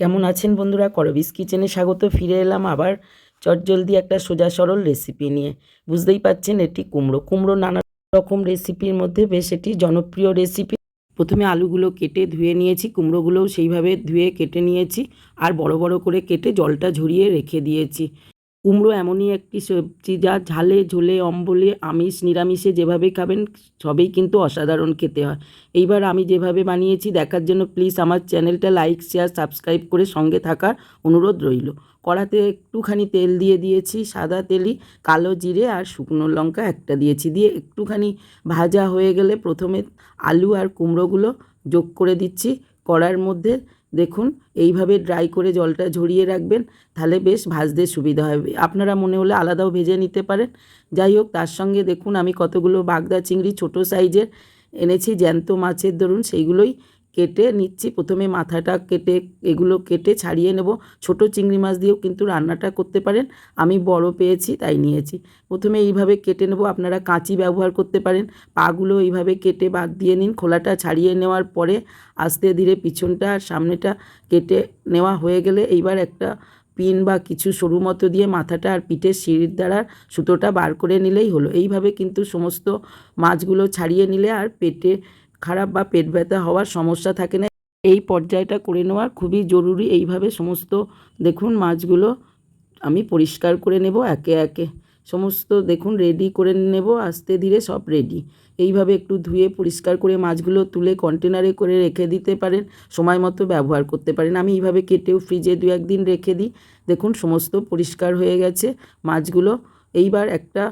কেমন আছেন বন্ধুরা? করবিস কিচেনে স্বাগত। ফিরে এলাম আবার চটজলদি একটা সোজা সরল রেসিপি নিয়ে। বুঝতেই পাচ্ছেন এটি কুমড়ো। কুমড়ো নানা রকম রেসিপির মধ্যে বেশ এটি জনপ্রিয় রেসিপি প্রথমে আলুগুলো কেটে ধুয়ে নিয়েছি। কুমড়োগুলোও সেইভাবে ধুয়ে কেটে নিয়েছি। আর বড় বড় করে কেটে জলটা ঝরিয়ে রেখে দিয়েছি। কুমড়ো এমনই একটি সবজি যা ঝালে, ঝোলে, অম্বলে, আমিষ, নিরামিষে যেভাবে খাবেন, সবেই কিন্তু অসাধারণ খেতে হয়। এইবার আমি যেভাবে বানিয়েছি, দেখার জন্য প্লিজ আমার চ্যানেলটা লাইক শেয়ার সাবস্ক্রাইব করে সঙ্গে থাকার অনুরোধ রইল। কড়াতে একটুখানি তেল দিয়ে দিয়েছি, সাদা তেলই, কালো জিরে আর শুকনো লঙ্কা একটা দিয়েছি। দিয়ে একটুখানি ভাজা হয়ে গেলে প্রথমে আলু আর কুমড়োগুলো যোগ করে দিচ্ছি। কড়ার মধ্যে দেখুন, এইভাবে ড্রাই করে জলটা ঝরিয়ে রাখবেন, তাহলে বেশ ভাজতে সুবিধা হবে আপনারা মনে হলে আলাদাও ভেজে নিতে পারেন। যাই হোক, তার সঙ্গে দেখুন, আমি কতগুলো বাগদা চিংড়ি ছোট সাইজের এনেছি, জ্যান্ত মাছের, ধরুন, সেইগুলোই কেটে নিচ্ছি। প্রথমে মাথাটা কেটে এগুলো কেটে ছাড়িয়ে নেব। ছোট চিংড়ি মাছ দিয়েও কিন্তু রান্নাটা করতে পারেন। আমি বড় পেয়েছি, তাই নিয়েছি। প্রথমে এইভাবে কেটে নেব। আপনারা কাঁচি ব্যবহার করতে পারেন। পাগুলো এইভাবে কেটে বাদ দিয়ে নিন। খোলাটা ছাড়িয়ে নেওয়ার পরে আস্তে ধীরে পিছনটা আর সামনেটা কেটে নেওয়া হয়ে গেলে এইবার একটা পিন বা কিছু সরু মতো দিয়ে মাথাটা আর পিঠের সিঁড়ির দ্বারা সুতোটা বার করে নিলেই হলো। এইভাবে কিন্তু সমস্ত মাছগুলো ছাড়িয়ে নিলে আর পেটে খারাপ বা পেট ব্যথা হওয়ার সমস্যা থাকে না। এই পর্যায়টা করে নেওয়ার খুবই জরুরি। এইভাবে সমস্ত দেখুন মাছগুলো আমি পরিষ্কার করে নেব একে একে। সমস্ত দেখুন রেডি করে নেব, আস্তে ধীরে সব রেডি এইভাবে একটু ধুয়ে পরিষ্কার করে মাছগুলো তুলে কন্টেনারে করে রেখে দিতে পারেন। সময় মতো ব্যবহার করতে পারেন। আমি এইভাবে কেটেও ফ্রিজে দু একদিন রেখে দিই। দেখুন সমস্ত পরিষ্কার হয়ে গেছে মাছগুলো। এইবার একটা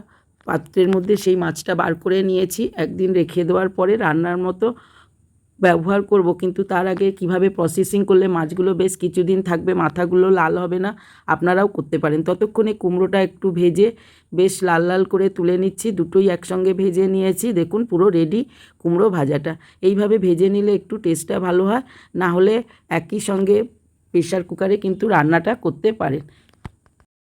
পাত্রের মধ্যে সেই মাছটা বার করে নিয়েছি। একদিন রেখে দেওয়ার পরে রান্নার মতো ব্যবহার করব, কিন্তু তার আগে কীভাবে প্রসেসিং করলে মাছগুলো বেশ কিছুদিন থাকবে, মাথাগুলো লাল হবে না, আপনারাও করতে পারেন। ততক্ষণে কুমড়োটা একটু ভেজে বেশ লাল লাল করে তুলে নিচ্ছি, দুটোই একসঙ্গে ভেজে নিয়েছি। দেখুন, পুরো রেডি কুমড়ো ভাজাটা। এইভাবে ভেজে নিলে একটু টেস্টটা ভালো হয়, না হলে একই সঙ্গে প্রেশার কুকারে কিন্তু রান্নাটা করতে পারেন।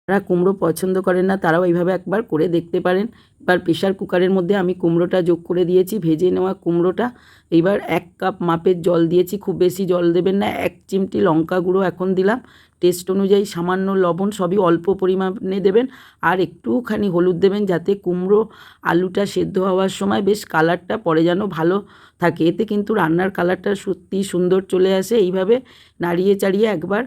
যারা কুমড়ো পছন্দ করেন না, তারাও এইভাবে একবার করে দেখতে পারেন। এবার প্রেশার কুকারের মধ্যে আমি কুমড়োটা যোগ করে দিয়েছি, ভেজে নেওয়া কুমড়োটা। এইবার এক কাপ মাপের জল দিয়েছি, খুব বেশি জল দেবেন না, এক চিমটি লঙ্কা গুঁড়ো এখন দিলাম। টেস্ট অনুযায়ী সামান্য লবণ, সবই অল্প পরিমাণে দেবেন। আর একটুখানি হলুদ দেবেন যাতে কুমড়ো আলুটা সেদ্ধ হওয়ার সময় বেশ কালারটা পরে যেন ভালো থাকে। এতে কিন্তু রান্নার কালারটা সত্যি সুন্দর চলে আসে। এইভাবে নাড়িয়ে চাড়িয়ে একবার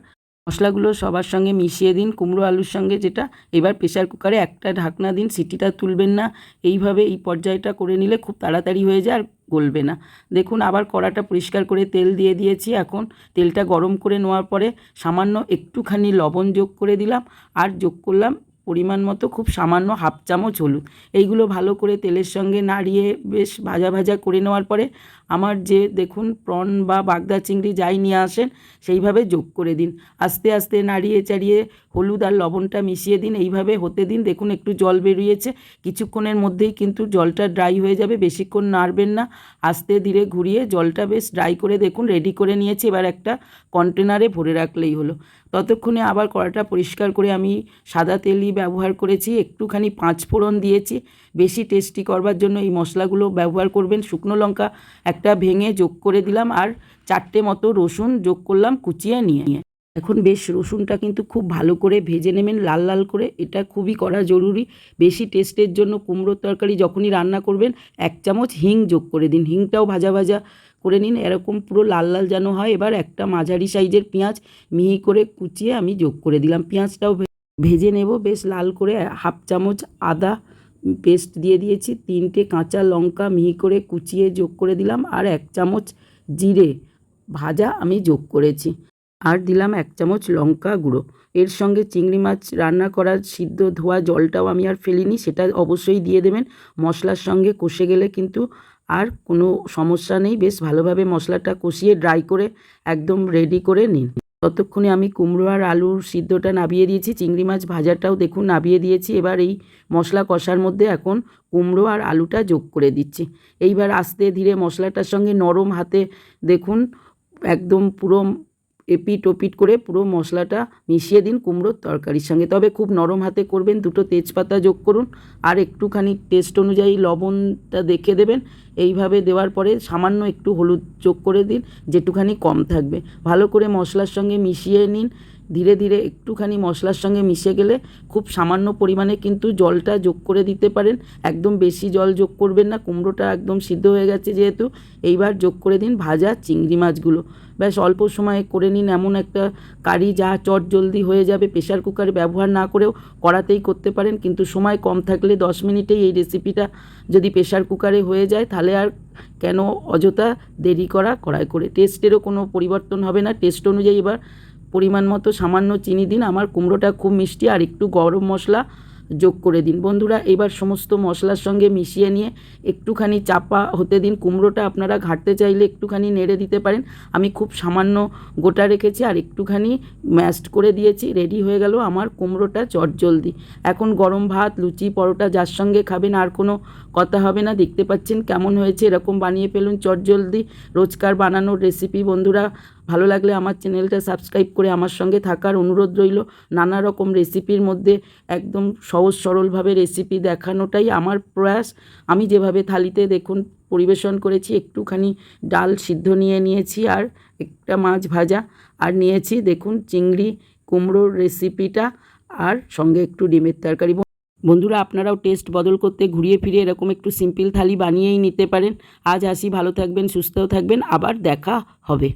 মশলাগুলো সবার সঙ্গে মিশিয়ে দিন, কুমড়ো আলুর সঙ্গে যেটা। এবার প্রেশার কুকারে একটা ঢাকনা দিন, সিটিটা তুলবেন না। এইভাবে এই পর্যায়টা করে নিলে খুব তাড়াতাড়ি হয়ে যায় আর গলবে না। দেখুন, আবার কড়াটা পরিষ্কার করে তেল দিয়ে দিয়েছি এখন। তেলটা গরম করে নেওয়ার পরে সামান্য একটুখানি লবণ যোগ করে দিলাম। আর যোগ করলাম পরিমাণ মতো খুব সামান্য হাফ চামচ হলুদ। এইগুলো ভালো করে তেলের সঙ্গে নাড়িয়ে বেশ ভাজা ভাজা করে নেওয়ার পরে আমার যে দেখুন প্রন বা বাগদা চিংড়ি যাই নিয়ে আসেন, সেইভাবে যোগ করে দিন। আস্তে আস্তে নাড়িয়ে চাড়িয়ে হলুদ আর লবণটা মিশিয়ে দিন। এইভাবে হতে দিন। দেখুন একটু জল বেরিয়েছে। কিছুক্ষণের মধ্যেই কিন্তু জলটা ড্রাই হয়ে যাবে। বেশিক্ষণ নাড়বেন না। আস্তে ধীরে ঘুরিয়ে জলটা বেশ ড্রাই করে দেখুন রেডি করে নিয়েছি। এবার একটা কন্টেনারে ভরে রাখলেই হলো। ততক্ষণে আবার কড়াটা পরিষ্কার করে আমি সাদা তেলই ব্যবহার করেছি, একটুখানি পাঁচ ফোড়ন দিয়েছি, বেশি টেস্টি করবার জন্য এই মশলাগুলো ব্যবহার করবেন। শুকনো লঙ্কা একটা ভেঙে যোগ করে দিলাম আর চারটে মতো রসুন যোগ করলাম কুচিয়ে নিয়ে। এখন বেশ রসুনটা কিন্তু খুব ভালো করে ভেজে নেবেন, লাল লাল করে। এটা খুবই করা জরুরি। বেশি টেস্টের জন্য কুমড়োর তরকারি যখনই রান্না করবেন, এক চামচ হিং যোগ করে দিন। হিংটাও ভাজা ভাজা করে নিন। এরকম পুরো লাল লাল যেন হয়। এবার একটা মাঝারি সাইজের পেঁয়াজ মিহি করে কুচিয়ে আমি যোগ করে দিলাম। পেঁয়াজটাও ভেজে নেব, বেশ লাল করে হাফ চামচ আদা পেস্ট দিয়ে দিয়েছি, তিনটে কাঁচা লঙ্কা মিহি করে কুচিয়ে যোগ করে দিলাম আর এক চামচ জিরে ভাজা আমি যোগ করেছি। আর দিলাম এক চামচ লঙ্কা গুঁড়ো। এর সঙ্গে চিংড়ি মাছ রান্না করার সিদ্ধ ধোয়া জলটাও আমি আর ফেলিনি, সেটা অবশ্যই দিয়ে দেবেন। মশলার সঙ্গে কষে গেলে কিন্তু আর কোনো সমস্যা নেই, বেশ ভালোভাবে মশলাটা কষিয়ে ড্রাই করে একদম রেডি করে নিন। ততক্ষণে আমি কুমড়ো আর আলুর সিদ্ধটা নাবিয়ে দিয়েছি, চিংড়ি মাছ ভাজাটাও দেখুন নাবিয়ে দিয়েছি। এবার এই মশলা কষার মধ্যে এখন কুমড়ো আর আলুটা যোগ করে দিচ্ছি। এইবার আস্তে ধীরে মশলাটার সঙ্গে নরম হাতে দেখুন, একদম পুরো এপিট ওপিট করে পুরো মশলাটা মিশিয়ে দিন কুমড়োর তরকারির সঙ্গে। তবে খুব নরম হাতে করবেন, দুটো তেজপাতা যোগ করুন, আর একটুখানি টেস্ট অনুযায়ী লবণটা দেখে দেবেন। এইভাবে দেওয়ার পরে সামান্য একটু হলুদ যোগ করে দিন, যেটুখানি কম থাকবে। ভালো করে মশলার সঙ্গে মিশিয়ে নিন। ধীরে ধীরে একটুখানি মশলার সঙ্গে মিশে গেলে খুব সামান্য পরিমাণে কিন্তু জলটা যোগ করে দিতে পারেন। একদম বেশি জল যোগ করবেন না, কুমড়োটা একদম সিদ্ধ হয়ে গেছে যেহেতু। এইবার যোগ করে দিন ভাজা চিংড়ি মাছগুলো। ব্যাস অল্প সময়ে করে নিন। এমন একটা কারি যা চট জলদি হয়ে যাবে। প্রেশার কুকারে ব্যবহার না করেও কড়াতেই করতে পারেন। কিন্তু সময় কম থাকলে দশ মিনিটেই এই রেসিপিটা যদি প্রেশার কুকারে হয়ে যায়, তাহলে আর কেন অযথা দেরি করা কড়াই করে। টেস্টেরও কোনো পরিবর্তন হবে না। টেস্ট অনুযায়ী এবার পরিমাণ মতো সামান্য চিনি দিন। আমার কুমড়োটা খুব মিষ্টি আর একটু গরম মশলা যোগ করে দিন। বন্ধুরা, এবার সমস্ত মশলার সঙ্গে মিশিয়ে নিয়ে একটুখানি চাপা হতে দিন। কুমড়োটা আপনারা ঘাটতে চাইলে একটুখানি নেড়ে দিতে পারেন। আমি খুব সামান্য গোটা রেখেছি আর একটুখানি ম্যাশড করে দিয়েছি। রেডি হয়ে গেল আমার কুমড়োটা চটজলদি। এখন গরম ভাত, লুচি, পরোটা যার সঙ্গে খাবেন আর কোনো কথা হবে না। দেখতে পাচ্ছেন কেমন হয়েছে, এরকম বানিয়ে ফেলুন চটজলদি। রোজকার বানানোর রেসিপি বন্ধুরা ভালো লাগলে আমার চ্যানেলটা সাবস্ক্রাইব করে আমার সঙ্গে থাকার অনুরোধ রইল। নানা রকম রেসিপির মধ্যে একদম সহজ সরলভাবে রেসিপি দেখানোটাই আমার প্রয়াস। আমি যেভাবে থালিতে দেখুন পরিবেশন করেছি, একটুখানি ডাল সিদ্ধ নিয়ে নিয়েছি আর একটা মাছ ভাজা। আর নিয়েছি দেখুন চিংড়ি কুমড়োর রেসিপিটা আর সঙ্গে একটু ডিমের তরকারি। বন্ধুরা, আপনারাও টেস্ট বদল করতে ঘুরিয়ে ফিরে এরকম একটু সিম্পল থালি বানিয়েই নিতে পারেন। আজ আসি, ভালো থাকবেন, সুস্থও থাকবেন। আবার দেখা হবে।